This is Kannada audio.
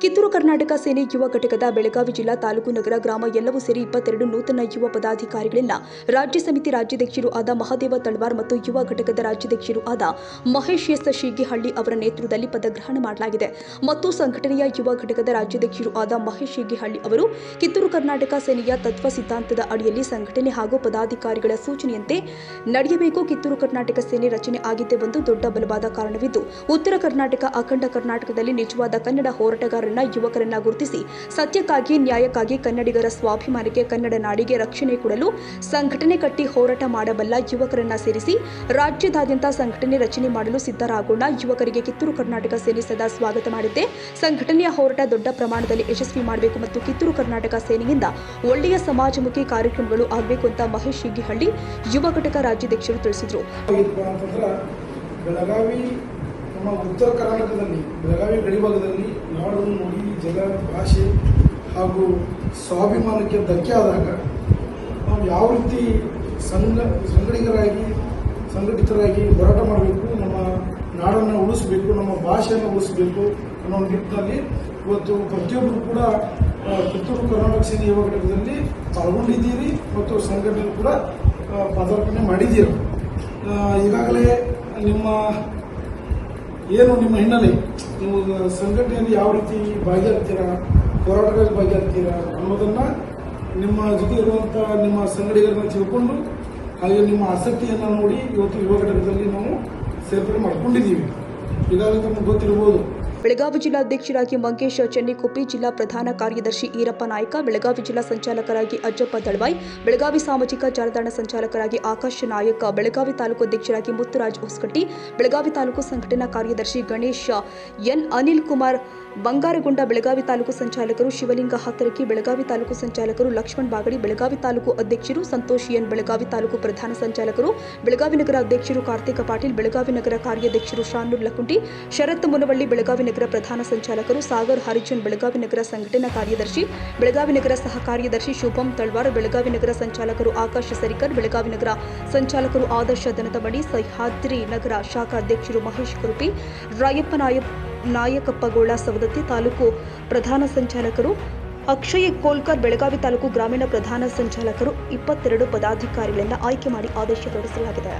ಕಿತ್ತೂರು ಕರ್ನಾಟಕ ಸೇನೆ ಯುವ ಘಟಕದ ಬೆಳಗಾವಿ ಜಿಲ್ಲಾ ತಾಲೂಕು ನಗರ ಗ್ರಾಮ ಎಲ್ಲವೂ ಸೇರಿ ಇಪ್ಪತ್ತೆರಡು ನೂತನ ಯುವ ಪದಾಧಿಕಾರಿಗಳಿಂದ ರಾಜ್ಯ ಸಮಿತಿ ರಾಜ್ಯಾಧ್ಯಕ್ಷರು ಆದ ಮಹಾದೇವ ತಳವಾರ್ ಮತ್ತು ಯುವ ಘಟಕದ ರಾಜ್ಯಾಧ್ಯಕ್ಷರು ಆದ ಮಹೇಶ್ ಎಸ್ ಶೀಗಿಹಳ್ಳಿ ಅವರ ನೇತೃತ್ವದಲ್ಲಿ ಪದಗ್ರಹಣ ಮಾಡಲಾಗಿದೆ. ಮತ್ತು ಸಂಘಟನೆಯ ಯುವ ಘಟಕದ ರಾಜ್ಯಾಧ್ಯಕ್ಷರು ಆದ ಮಹೇಶ್ ಶೀಗಿಹಳ್ಳಿ ಅವರು ಕಿತ್ತೂರು ಕರ್ನಾಟಕ ಸೇನೆಯ ತತ್ವ ಸಿದ್ಧಾಂತದ ಅಡಿಯಲ್ಲಿ ಸಂಘಟನೆ ಹಾಗೂ ಪದಾಧಿಕಾರಿಗಳ ಸೂಚನೆಯಂತೆ ನಡೆಯಬೇಕು. ಕಿತ್ತೂರು ಕರ್ನಾಟಕ ಸೇನೆ ರಚನೆ ಆಗಿದ್ದೇ ಒಂದು ದೊಡ್ಡ ಬಲವಾದ ಕಾರಣವಿದ್ದು, ಉತ್ತರ ಕರ್ನಾಟಕ, ಅಖಂಡ ಕರ್ನಾಟಕದಲ್ಲಿ ನಿಜವಾದ ಕನ್ನಡ ಹೋರಾಟಗಾರರನ್ನ ಯುವಕರನ್ನ ಗುರುತಿಸಿ, ಸತ್ಯಕ್ಕಾಗಿ, ನ್ಯಾಯಕ್ಕಾಗಿ ಕನ್ನಡಿಗರ ಸ್ವಾಭಿಮಾನಕ್ಕೆ ಕನ್ನಡ ನಾಡಿಗೆ ರಕ್ಷಣೆ ಕೊಡಲು ಸಂಘಟನೆ ಕಟ್ಟಿ ಹೋರಾಟ ಮಾಡಬಲ್ಲ ಯುವಕರನ್ನ ಸೇರಿಸಿ, ರಾಜ್ಯದಾದ್ಯಂತ ಸಂಘಟನೆ ರಚನೆ ಮಾಡಲು ಸಿದ್ಧರಾಗೋಣ, ಯುವಕರಿಗೆ ಕಿತ್ತೂರು ಕರ್ನಾಟಕ ಸೇನೆ ಸದಾ ಸ್ವಾಗತ ಮಾಡಿದ್ದೆ. ಸಂಘಟನೆಯ ಹೋರಾಟ ದೊಡ್ಡ ಪ್ರಮಾಣದಲ್ಲಿ ಯಶಸ್ವಿ ಮಾಡಬೇಕು ಮತ್ತು ಕಿತ್ತೂರು ಕರ್ನಾಟಕ ಸೇನೆಯಿಂದ ಒಳ್ಳೆಯ ಸಮಾಜಮುಖಿ ಕಾರ್ಯಕ್ರಮಗಳು ಆಗಬೇಕು ಅಂತ ಮಹೇಶ್ ಶಿಗ್ಗಿಹಳ್ಳಿ, ಯುವ ಘಟಕ ರಾಜ್ಯಾಧ್ಯಕ್ಷರು ತಿಳಿಸಿದರು. ನಮ್ಮ ಉತ್ತರ ಕರ್ನಾಟಕದಲ್ಲಿ ಬೆಳಗಾವಿ ಗಡಿಭಾಗದಲ್ಲಿ ನಾಡು ನುಡಿ ಜಲ ಭಾಷೆ ಹಾಗೂ ಸ್ವಾಭಿಮಾನಕ್ಕೆ ಧಕ್ಕೆ ಆದಾಗ ನಾವು ಯಾವ ರೀತಿ ಸಂಘ, ಸಂಘಟಿಗರಾಗಿ, ಸಂಘಟಿತರಾಗಿ ಹೋರಾಟ ಮಾಡಬೇಕು, ನಮ್ಮ ನಾಡನ್ನು ಉಳಿಸಬೇಕು, ನಮ್ಮ ಭಾಷೆಯನ್ನು ಉಳಿಸಬೇಕು ಅನ್ನೋ ನಿಟ್ಟಿನಲ್ಲಿ ಇವತ್ತು ಪ್ರತಿಯೊಬ್ಬರು ಕೂಡ ಪುತ್ತೂರು ಕರ್ನಾಟಕ ಸೇನೆ ಯುವ ಘಟಕದಲ್ಲಿ ಪಾಲ್ಗೊಂಡಿದ್ದೀರಿ ಮತ್ತು ಸಂಘಟನೆ ಕೂಡ ಪದಾರ್ಪಣೆ ಮಾಡಿದ್ದೀರಿ. ಈಗಾಗಲೇ ನಿಮ್ಮ ಏನು ನಿಮ್ಮ ಹಿನ್ನೆಲೆ? ನೀವು ಸಂಘಟನೆಯಲ್ಲಿ ಯಾವ ರೀತಿ ಭಾಗಿಯಾಗ್ತೀರಾ? ಹೋರಾಟಗಳಲ್ಲಿ ಭಾಗಿಯಾಗ್ತೀರಾ ಅನ್ನೋದನ್ನ ನಿಮ್ಮ ಜೊತೆ ಇರುವಂಥ ನಿಮ್ಮ ಸಂಘಟನೆಗಳನ್ನ ತಿಳ್ಕೊಂಡು ಹಾಗೆ ನಿಮ್ಮ ಆಸಕ್ತಿಯನ್ನು ನೋಡಿ ಇವತ್ತು ಯುವ ಘಟಕದಲ್ಲಿ ನಾವು ಸೇರ್ಪಡೆ ಮಾಡ್ಕೊಂಡಿದ್ದೀವಿ. ಈಗಾಗಲೇ ತಮಗೆ ಗೊತ್ತಿರ್ಬೋದು. ಬೆಳಗಾವಿ ಜಿಲ್ಲಾಧ್ಯಕ್ಷರಾಗಿ ಮಂಗೇಶ್ ಚೆನ್ನಿಕುಪ್ಪಿ, ಜಿಲ್ಲಾ ಪ್ರಧಾನ ಕಾರ್ಯದರ್ಶಿ ಈರಪ್ಪ ನಾಯ್ಕ, ಬೆಳಗಾವಿ ಜಿಲ್ಲಾ ಸಂಚಾಲಕರಾಗಿ ಅಜ್ಜಪ್ಪ ದಳವಾಯ್, ಬೆಳಗಾವಿ ಸಾಮಾಜಿಕ ಜಾಲತಾಣ ಸಂಚಾಲಕರಾಗಿ ಆಕಾಶ್ ನಾಯಕ, ಬೆಳಗಾವಿ ತಾಲೂಕು ಅಧ್ಯಕ್ಷರಾಗಿ ಮುತ್ತುರಾಜ್ ಹೊಸಕಟ್ಟಿ ಬೆಳಗಾವಿ ತಾಲೂಕು ಸಂಘಟನಾ ಕಾರ್ಯದರ್ಶಿ ಗಣೇಶ ಎನ್ ಅನಿಲ್ ಕುಮಾರ್, ಬಂಗಾರಗೊಂಡ ಬೆಳಗಾವಿ ತಾಲೂಕು ಸಂಚಾಲಕರು ಶಿವಲಿಂಗ ಹಾತರಕಿ ಬೆಳಗಾವಿ ತಾಲೂಕು ಸಂಚಾಲಕರು ಲಕ್ಷ್ಮಣ್ ಬಾಗಡಿ, ಬೆಳಗಾವಿ ತಾಲೂಕು ಅಧ್ಯಕ್ಷರು ಸಂತೋಷ್ ಎನ್ ಬೆಳಗಾವಿ ತಾಲೂಕು ಪ್ರಧಾನ ಸಂಚಾಲಕರು, ಬೆಳಗಾವಿ ನಗರ ಅಧ್ಯಕ್ಷರು ಕಾರ್ತಿಕ ಪಾಟೀಲ್, ಬೆಳಗಾವಿ ನಗರ ಕಾರ್ಯಾಧ್ಯಕ್ಷರು ಶಾನೂರ್ ಲಕುಂಟಿ ಶರತ್ ಮುನವಳ್ಳಿ, ಬೆಳಗಾವಿ ನಗರ ಪ್ರಧಾನ ಸಂಚಾಲಕರು ಸಾಗರ್ ಹರಿಜನ್ ಬೆಳಗಾವಿ ನಗರ ಸಂಘಟನಾ ಕಾರ್ಯದರ್ಶಿ, ಬೆಳಗಾವಿ ನಗರ ಸಹ ಕಾರ್ಯದರ್ಶಿ ಶುಭಂ ತಳ್ವಾರ್, ಬೆಳಗಾವಿ ನಗರ ಸಂಚಾಲಕರು ಆಕಾಶ ಸರಿಕರ್, ಬೆಳಗಾವಿ ನಗರ ಸಂಚಾಲಕರು ಆದರ್ಶ ದನತಮಡಿ ಸಹ್ಯಾದ್ರಿ ನಗರ ಶಾಖಾ ಅಧ್ಯಕ್ಷರು ಮಹೇಶ್ ಕುರುಪಿ, ರಾಯಪ್ಪ ನಾಯಕಪ್ಪಗೋಳ ಸವದತ್ತಿ ತಾಲೂಕು ಪ್ರಧಾನ ಸಂಚಾಲಕರು, ಅಕ್ಷಯ್ ಕೋಲ್ಕರ್, ಬೆಳಗಾವಿ ತಾಲೂಕು ಗ್ರಾಮೀಣ ಪ್ರಧಾನ ಸಂಚಾಲಕರು ಇಪ್ಪತ್ತೆರಡು ಪದಾಧಿಕಾರಿಗಳಿಂದ ಆಯ್ಕೆ ಮಾಡಿ ಆದೇಶ ಹೊರಡಿಸಲಾಗಿದೆ.